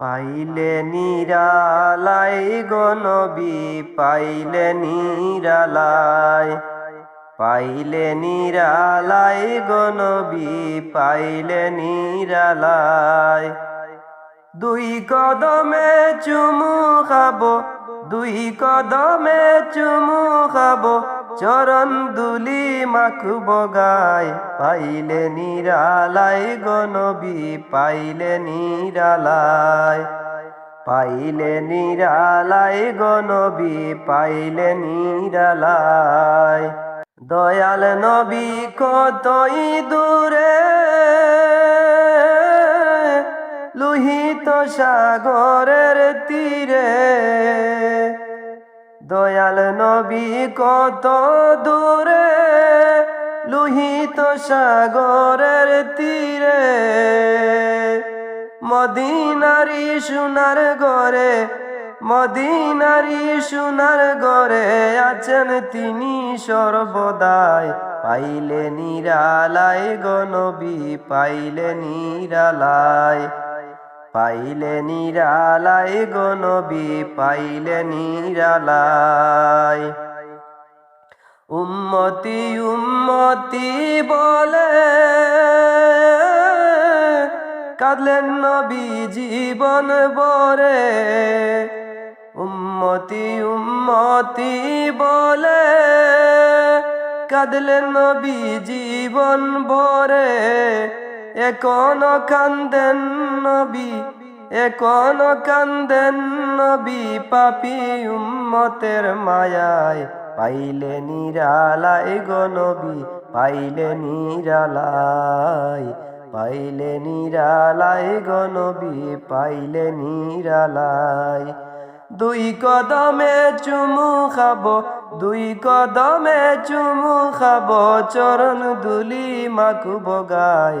পাইলে নিরালাই গনবি পাইলে নিরালাই। পাইলে নিরালাই গনবি পাইলে নিরালাই। দুই কদমে চুমু খাব, দুই কদমে চুমু খাব চরণ দুলি মাখব গায়, পাইলে নিরালাই গনবি পাইলে নিরালাই পাইলে নিরালাই গনবি পাইলে নিরালাই দয়াল নবী কতই দূরে, লোহিত সাগরের তীরে। দয়াল নবী কত দূরে, লোহিত সাগরের তীরে। মদিনারি সোনার গরে মদিনারি সোনার গরে আছেন তিনি সর্বদাই। পাইলে নিরালাই গনবী পাইলে নিরালাই পাইলে নিরালাই গনবী পাইলে নিরালাই। উম্মতি উম্মতি বলে, কাঁদলেন নবী, জীবন বরে উম্মতি উম্মতি বলে, কাঁদলেন নবী, জীবন বরে এখন কান্দেন নবী, এখন কান্দেন নবী, পাপি উম্মতের মায়ায় পাইলে নিরালাই গো নবী, পাইলে নিরালাই পাইলে নিরালাই গো নবী, পাইলে নিরালাই দুই কদমে চুমু খাব, দুই কদমে চুমু খাব, চরণ দুলি মাকুব গায়